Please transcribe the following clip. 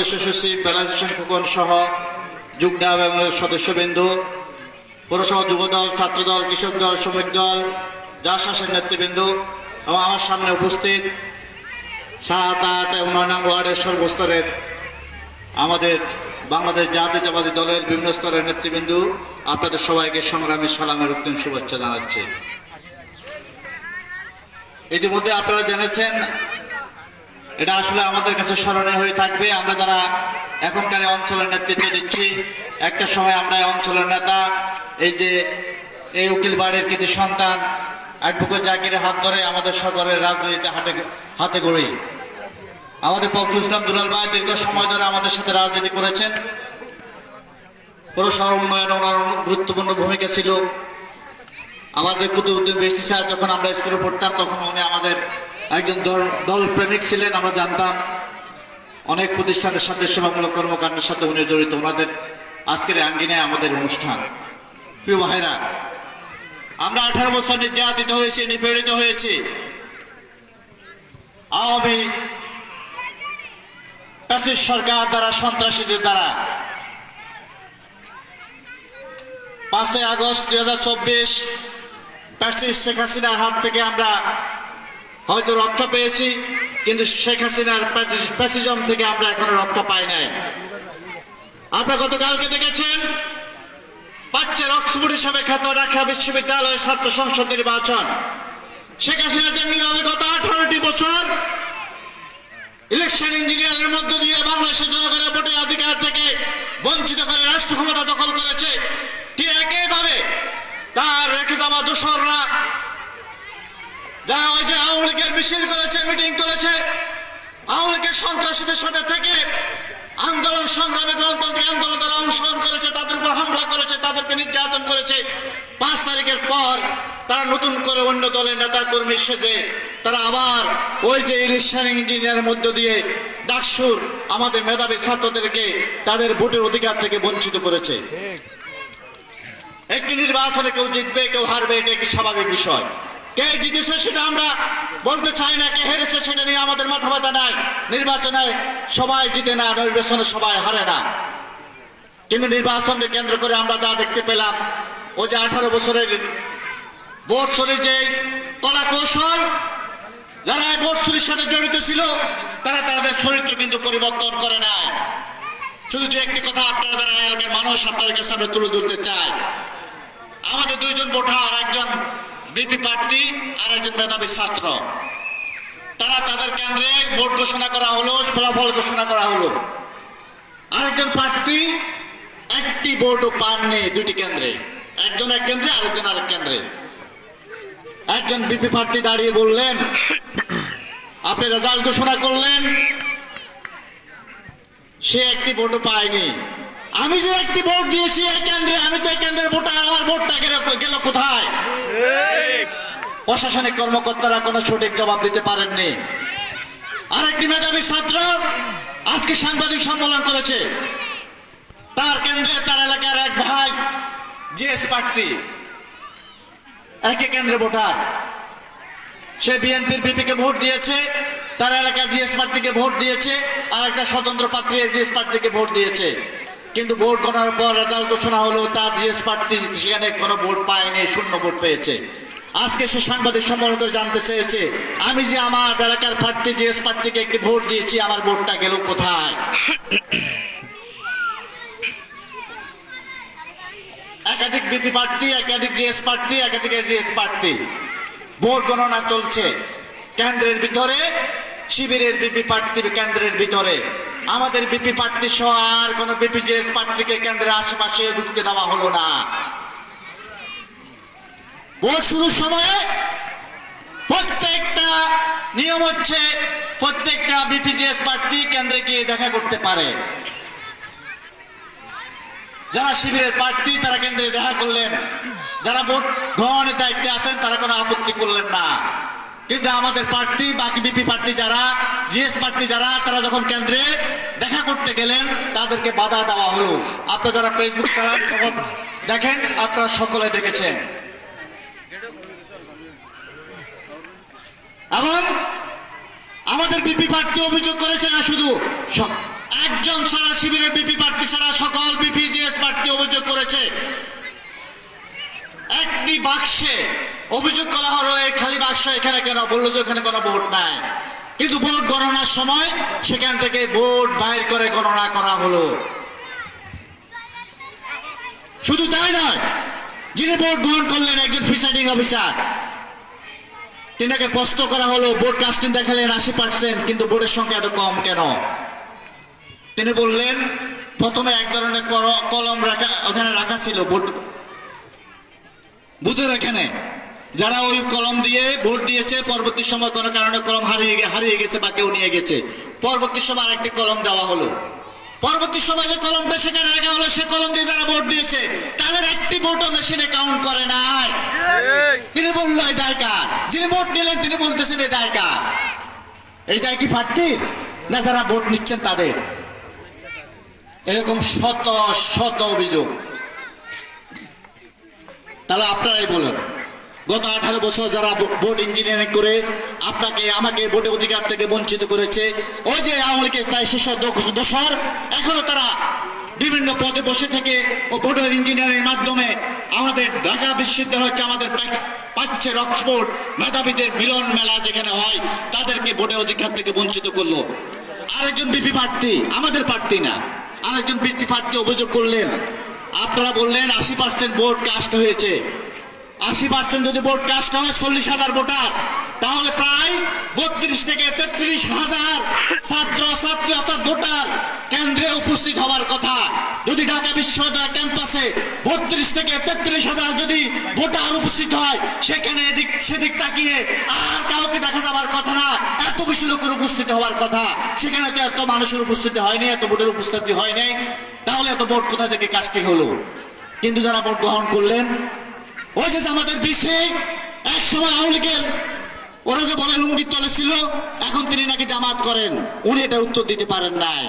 সদস্য সচিব বেলাল খোকন সহ যুগডাব এবং সদস্যবৃন্দ, পৌরসভা যুবদল, ছাত্রদল, কৃষক দল, শ্রমিক দল জাসাসের নেতৃবৃন্দ এবং আমার সামনে উপস্থিত সাত, আট এবং নয় নং ওয়ার্ডের সর্বস্তরের আমাদের বাংলাদেশ জাতীয়তাবাদী দলের বিভিন্ন স্তরের নেতৃবৃন্দ, আপনাদের সবাইকে সংগ্রামী সালামের উত্তম শুভেচ্ছা জানাচ্ছি। ইতিমধ্যে আপনারা জেনেছেন এটা আসলে আমাদের কাছে স্মরণীয় হয়ে থাকবে। আমরা যারা এখনকার অঞ্চলের নেতৃত্ব দিচ্ছি, একটা সময় আমরা অঞ্চলের নেতা, এই যে এই উকিল বাড়ির কিছু সন্তান অ্যাডভোকেট জাকিরের হাত ধরে আমাদের সকলের রাজনীতিতে হাতে হাতে গড়ি। আমাদের ফখরুল ইসলাম দুলাল ভাই দীর্ঘ সময় ধরে আমাদের সাথে রাজনীতি করেছেন। পৌরসভার উন্নয়ন ওনার গুরুত্বপূর্ণ ভূমিকা ছিল। আমাদের কুতুবুদ্দিন বেসি স্যার যখন আমরা স্কুলে পড়তাম, তখন উনি আমাদের একজন দল প্রেমিক ছিলেন, আমরা জানতাম। অনেক প্রতিষ্ঠানের সাথে সেবামূলক কর্মকাণ্ডের সাথে উনি জড়িত। ওনাদের আজকের এই আঙ্গিনায় আমাদের অনুষ্ঠান। প্রিয় ভাইরা, আমরা আঠারো বছর নির্যাতিত হয়েছি, নিপীড়িত হয়েছি। আওয়ামী প্যাসিভ সরকার দ্বারা, সন্ত্রাসীদের দ্বারা পাঁচই আগস্ট দুই হাজার চব্বিশ প্যাসিভ শেখ হাসিনার হাত থেকে আমরা হয়তো রক্ষা পেয়েছি, কিন্তু শেখ হাসিনার প্যাসি- প্যাসিজম থেকে আমরা এখনও রক্ষা পাই নাই। আপনারা গতকালকে দেখেছেন বাচ্চার অক্সফোর্ড হিসাবে খ্যাত ঢাকা বিশ্ববিদ্যালয়ের ছাত্র সংসদ নির্বাচন। শেখ হাসিনা যে নীরবে গত আঠারোটি বছর ইলেকশন ইঞ্জিনিয়ারের মধ্য দিয়ে বাংলাদেশের জনগণের ভোটের অধিকার থেকে বঞ্চিত করে রাষ্ট্র ক্ষমতা দখল করেছে, ঠিক একইভাবে তার রেখে যাওয়া দোসররা যারা ওই যে আওয়ামী লীগের মিছিল করেছে মিটিং করেছে আওয়ামী লীগের সন্ত্রাসীদের সাথে থেকে আন্দোলন সংগ্রামে গণতান্ত্রিক আন্দোলন তারা অংশগ্রহণ করেছে তাদের উপর হামলা করেছে তাদেরকে নির্যাতন করেছে। পাঁচ তারিখের পর তারা নতুন করে অন্য দলের নেতা কর্মী সেজে তারা আবার ওই যে ইলেকশন ইঞ্জিনিয়ারের মধ্য দিয়ে ডাকসুর আমাদের মেধাবী ছাত্রদেরকে তাদের ভোটের অধিকার থেকে বঞ্চিত করেছে। একটি নির্বাচনে কেউ জিতবে কেউ হারবে এটা একটি স্বাভাবিক বিষয়। কে জিতেছে সেটা আমরা বলতে চাই না, কে হেরেছে সেটা নিয়ে আমাদের মাথা ব্যথা নাই। নির্বাচনে সবাই জিতে না, নির্বাচনে সবাই হারে না। কিন্তু নির্বাচনকে কেন্দ্র করে আমরা যা দেখতে পেলাম ও যে আঠারো বছরের ভোট চুরি যে কলা কৌশল, যারা ভোট চুরির সাথে জড়িত ছিল, তারা তাদের চরিত্র কিন্তু পরিবর্তন করে নাই। শুধু দু একটি কথা, আপনারা যারা এলাকার মানুষ, আপনাদের কাছে আমরা তুলে ধরতে চাই। আমাদের দুইজন ভোটার, একজন বিপি প্রার্থী আর একজন মেধাবী ছাত্র। তারা তাদের কেন্দ্রে ভোট ঘোষণা করা হলো, ফলাফল ঘোষণা করা হলো। আরেকজন প্রার্থী একটি ভোটও পাননি দুটি কেন্দ্রে। একজন এক কেন্দ্রে, আরেকজন আরেক কেন্দ্রে। একজন বিপি প্রার্থী দাঁড়িয়ে বললেন, আপনি রেজাল্ট ঘোষণা করলেন, সে একটি ভোটও পায়নি। আমি যে একটি ভোট দিয়েছি এই কেন্দ্রে, আমি তো এই কেন্দ্রের ভোটার, আমার ভোটটা গেল কোথায়? প্রশাসনিক কর্মকর্তারা কোনো সঠিক জবাব দিতে পারেননি। আরেকটি মেধাবী ছাত্র আজকে সাংবাদিক সম্মেলন করেছে। তার কেন্দ্রে, তার এলাকার এক ভাই, জিএস প্রার্থী, একই কেন্দ্রে ভোটার। সে বিএনপির বিপিকে ভোট দিয়েছে, তার এলাকার জিএস প্রার্থীকে ভোট দিয়েছে আর একটা স্বতন্ত্র প্রার্থী জিএস প্রার্থীকে ভোট দিয়েছে। কিন্তু ভোট করার পর রেজাল্ট ঘোষণা হলো, তার জিএস প্রার্থী সেখানে কোনো ভোট পায়নি, শূন্য ভোট পেয়েছে। আজকে সে সাংবাদিক সম্মেলন করে জানতে চেয়েছে, আমি যে আমার এলাকার প্রার্থী, জিএস প্রার্থীকে একটি ভোট দিয়েছি, আমার ভোটটা গেল কোথায়? একাধিক বিপি প্রার্থী, একাধিক জিএস প্রার্থী, একাধিক এজিএস প্রার্থী। ভোট গণনা চলছে। কেন্দ্রের ভিতরে শিবিরের বিপি প্রার্থী কেন্দ্রের ভিতরে। আমাদের বিপি প্রার্থী সহ আর কোন বিপি জিএস প্রার্থীকে কেন্দ্রের আশেপাশে ঢুকতে দেওয়া হলো না। ভোট শুরুর সময়ে প্রত্যেকটা নিয়ম হচ্ছে প্রত্যেকটা বিপিজিএস প্রার্থী কেন্দ্রে গিয়ে দেখা করতে পারে। যারা শিবিরের প্রার্থী, তারা কেন্দ্রে দেখা করলেন। যারা ভোট গ্রহণের দায়িত্বে আছেন, তারা কোনো আপত্তি করলেন না। কিন্তু আমাদের প্রার্থী, বাকি বিপি প্রার্থী যারা, জিএস প্রার্থী যারা, তারা যখন কেন্দ্রে দেখা করতে গেলেন, তাদেরকে বাধা দেওয়া হলো। আপনারা যারা ফেসবুক দেখেন, আপনারা সকলে দেখেছেন। এবং আমাদের বিপি প্রার্থী অভিযোগ করেছে না শুধু একজন ছাড়া শিবিরের বিপি প্রার্থী ছাড়া সকল বিপিজিএস প্রার্থী অভিযোগ করেছে। একটি বাক্সে অভিযোগ করা হলো এই খালি বাক্স এখানে কেন? বলল যে এখানে কোনো ভোট নাই। কিন্তু ভোট গণনার সময় সেখান থেকে ভোট বাইর করে গণনা করা হলো। শুধু তাই নয়, যিনি ভোট গ্রহণ করলেন, একজন প্রিসাইডিং অফিসার, তিনাকে প্রশ্ন করা হলো, ভোট কাস্টিং দেখালেন আশি পার্সেন্ট, কিন্তু ভোটের সংখ্যা এত কম কেন? তিনি বললেন, প্রথমে এক ধরনের কলম রাখা, ওখানে রাখা ছিল ভোট বুথের এখানে যারা ওই কলম দিয়ে ভোট দিয়েছে, পরবর্তী সময় কোনো কারণে কলম হারিয়ে হারিয়ে গেছে বা কেউ নিয়ে গেছে, পরবর্তী সময় আরেকটি কলম দেওয়া হলো। পরবর্তী সময় যে কলমটা সেখানে রাখা হলো, সে কলম দিয়ে যারা ভোট দিয়েছে, তাদের একটি ভোটও মেশিনে কাউন্ট করে নাই। তিনি বলল, এই দায় কার যিনি ভোট নিলেন তিনি বলতেছেন, এই দায় কার এই দায় কি প্রার্থীর না, যারা ভোট নিচ্ছেন তাদের। এরকম শত শত অভিযোগ। তাহলে আপনারাই বলেন। গত আঠারো বছর যারা ভোট ইঞ্জিনিয়ারিং করে, আপনাকে, আমাকে ভোটের অধিকার থেকে বঞ্চিত করেছে, ওই যে আওয়ামী লীগের তাই দোষ- দোষর এখনও তারা বিভিন্ন পদে বসে থেকে ও ভোটের ইঞ্জিনিয়ারিং মাধ্যমে আমাদের ঢাকা বিশ্ববিদ্যালয় হচ্ছে আমাদের পাচ্ছে অক্সফোর্ড মেধাবীদের মিলন মেলা যেখানে হয়, তাদেরকে ভোটের অধিকার থেকে বঞ্চিত করল। আরেকজন বিপি প্রার্থী, আমাদের প্রার্থী না। আরেকজন বিপি প্রার্থী অভিযোগ করলেন আপনারা বললেন আশি পার্সেন্ট ভোট কাস্ট হয়েছে। আশি পার্সেন্ট যদি ভোট কাস্ট হয় চল্লিশ হাজার ভোটার, তাহলে প্রায় বত্রিশ থেকে তেত্রিশ হাজার ছাত্র ছাত্রী অর্থাৎ ভোটার কেন্দ্রে উপস্থিত হওয়ার কথা। যদি ঢাকা বিশ্ববিদ্যালয় ক্যাম্পাসে বত্রিশ থেকে তেত্রিশ হাজার যদি ভোটার উপস্থিত হয়, সেখানে সেদিক তাকিয়ে আর কাউকে দেখা যাবার কথা না, এত বেশি লোকের উপস্থিতি হওয়ার কথা। সেখানে তো এত মানুষের উপস্থিতি হয়নি, এত ভোটের উপস্থিতি হয়নি তাহলে এত ভোট কোথা থেকে কাজটি হলো? কিন্তু যারা ভোট গ্রহণ করলেন, ওই যে আমাদের বিষে এক সময় আওয়ামী লীগের, ওরা যে বলে লুঙ্গির তলে ছিল, এখন তিনি নাকি জামাত করেন। উনি এটা উত্তর দিতে পারেন নাই।